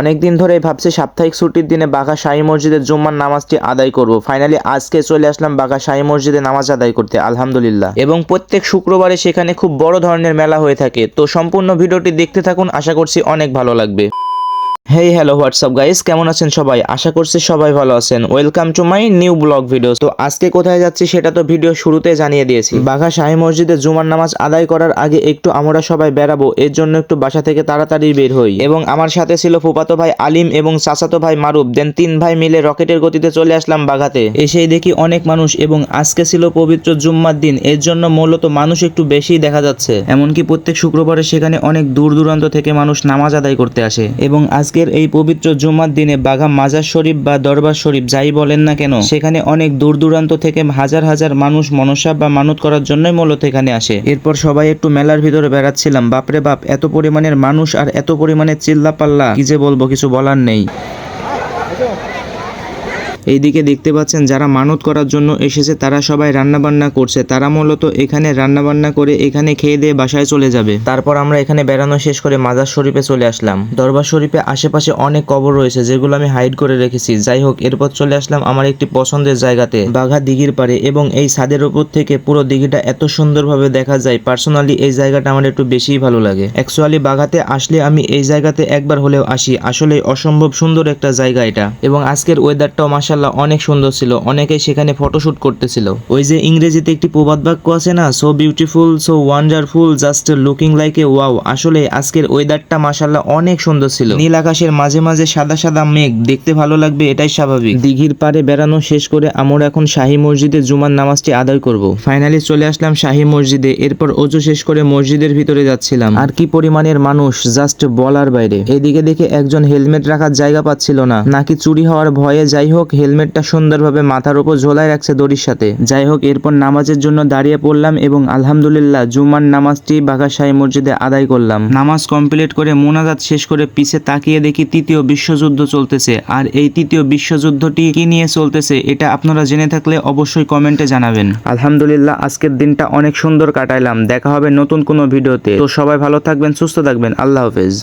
অনেকদিন ধরেই ভাবছি সাপ্তাহিক ছুটির দিনে বাঘা শাহি মসজিদের জুম্মার নামাজটি আদায় করব। ফাইনালি আজকে চলে আসলাম বাঘা শাহি মসজিদে নামাজ আদায় করতে, আলহামদুলিল্লাহ। এবং প্রত্যেক শুক্রবারে সেখানে খুব বড় ধরনের মেলা হয়ে থাকে। তো সম্পূর্ণ ভিডিওটি দেখতে থাকুন, আশা করছি অনেক ভালো লাগবে। হেই হ্যালো হোয়াটসঅ্যাপ গাইস কেমন আছেন সবাই? আশা করছি সবাই ভালো আছেন। Welcome to my new vlog video তো আজকে কোথায় যাচ্ছি সেটা তো ভিডিও শুরুতে জানিয়ে দিয়েছি। বাঘা শাহী মসজিদে জুমার নামাজ আদায় করার আগে একটু আমরা সবাই বেরাবো এর জন্য একটু বাসা থেকে তাড়াতাড়ি বের হই। এবং আমার সাথে ছিল ফুপাতো ভাই আলিম এবং চাচাতো ভাই মারুফ। দেন তিন ভাই মিলে রকেটের গতিতে চলে আসলাম বাঘাতে। এসেই দেখি অনেক মানুষ এবং আজকে ছিল পবিত্র জুম্মার দিন। এর জন্য মূলত মানুষ একটু বেশি দেখা যাচ্ছে। এমনকি প্রত্যেক শুক্রবারে সেখানে অনেক দূর দূরান্ত থেকে মানুষ নামাজ আদায় করতে আসে। এবং আজকের এই পবিত্র জুমার দিনে বাঘা মাজার শরীফ বা দরবার শরীফ যাই বলেন না কেন, সেখানে অনেক দূর দূরান্ত থেকে হাজার হাজার মানুষ মনসা বা মানত করার জন্যই মূলত এখানে আসে। এরপর সবাই একটু মেলার ভিতরে বেড়াচ্ছিলাম। বাপরে বাপ, এত পরিমাণের মানুষ আর এত পরিমাণের চিল্লা পাল্লা কি যে বলব, কিছু বলার নেই। এইদিকে দেখতে পাচ্ছেন যারা মানত করার জন্য এসেছে, তারা সবাই রান্না বান্না করছে। তারা মূলত এখানে রান্না বান্না করে এখানে খেয়ে দিয়ে বাসায় চলে যাবে। তারপর আমরা এখানে বেড়ানো শেষ করে মাজার শরীফে চলে আসলাম। দরবার শরীফে আশেপাশে অনেক কবর রয়েছে, যেগুলো আমি হাইড করে রেখেছি। যাই হোক, এরপর চলে আসলাম আমার একটি পছন্দের জায়গাতে। বাঘা দিঘির পারে এবং এই ছাদের উপর থেকে পুরো দিঘিটা এত সুন্দরভাবে দেখা যায় পার্সোনালি এই জায়গাটা আমার একটু বেশিই ভালো লাগে। অ্যাকচুয়ালি বাঘাতে আসলে আমি এই জায়গাতে একবার হলেও আসি। আসলে অসম্ভব সুন্দর একটা জায়গা এটা। এবং আজকের ওয়েদারটাও মাসাল্লাহ অনেক সুন্দর ছিল। অনেকেই সেখানে ফটোশুট করতেছিল। ওই যে ইংরেজিতে একটি প্রবাদ বাক্য আছে না so beautiful so wonderful just looking like a wow আসলে আজকের ওয়েদারটা মাসাল্লাহ অনেক সুন্দর ছিল। নীল আকাশের মাঝে মাঝে সাদা সাদা মেঘ, দেখতে ভালো লাগবে, এটাই স্বাভাবিক। দিঘির পাড়ে বেড়ানো শেষ করে আমরা এখন শাহী মসজিদে জুমার নামাজটি আদায় করব। ফাইনালি চলে আসলাম শাহী মসজিদে, এরপর অজু শেষ করে মসজিদের ভিতরে যাচ্ছিলাম। আর কি পরিমাণের মানুষ জাস্ট বলার বাইরে। এদিকে দেখে একজন হেলমেট রাখার জায়গা পাচ্ছিল না। নাকি চুরি হওয়ার ভয়ে যাই হোক হেলমেটটা সুন্দরভাবে মাথার উপর ঝোলায় রাখছে দড়ির সাথে। যাই হোক, এরপর নামাজের জন্য দাঁড়িয়ে পড়লাম এবং আলহামদুলিল্লাহ জুমার নামাজটি বাঘা শাহী মসজিদে আদায় করলাম। নামাজ কমপ্লিট করে মোনাজাত শেষ করে পিছে তাকিয়ে দেখি তৃতীয় বিশ্বযুদ্ধ চলতেছে। আর এই তৃতীয় বিশ্বযুদ্ধটি কি নিয়ে চলতেছে, এটা আপনারা জেনে থাকলে অবশ্যই কমেন্টে জানাবেন। আলহামদুলিল্লাহ, আজকের দিনটা অনেক সুন্দর কাটাইলাম। দেখা হবে নতুন কোনো ভিডিওতে। তো সবাই ভালো থাকবেন, সুস্থ থাকবেন। আল্লাহ হাফেজ।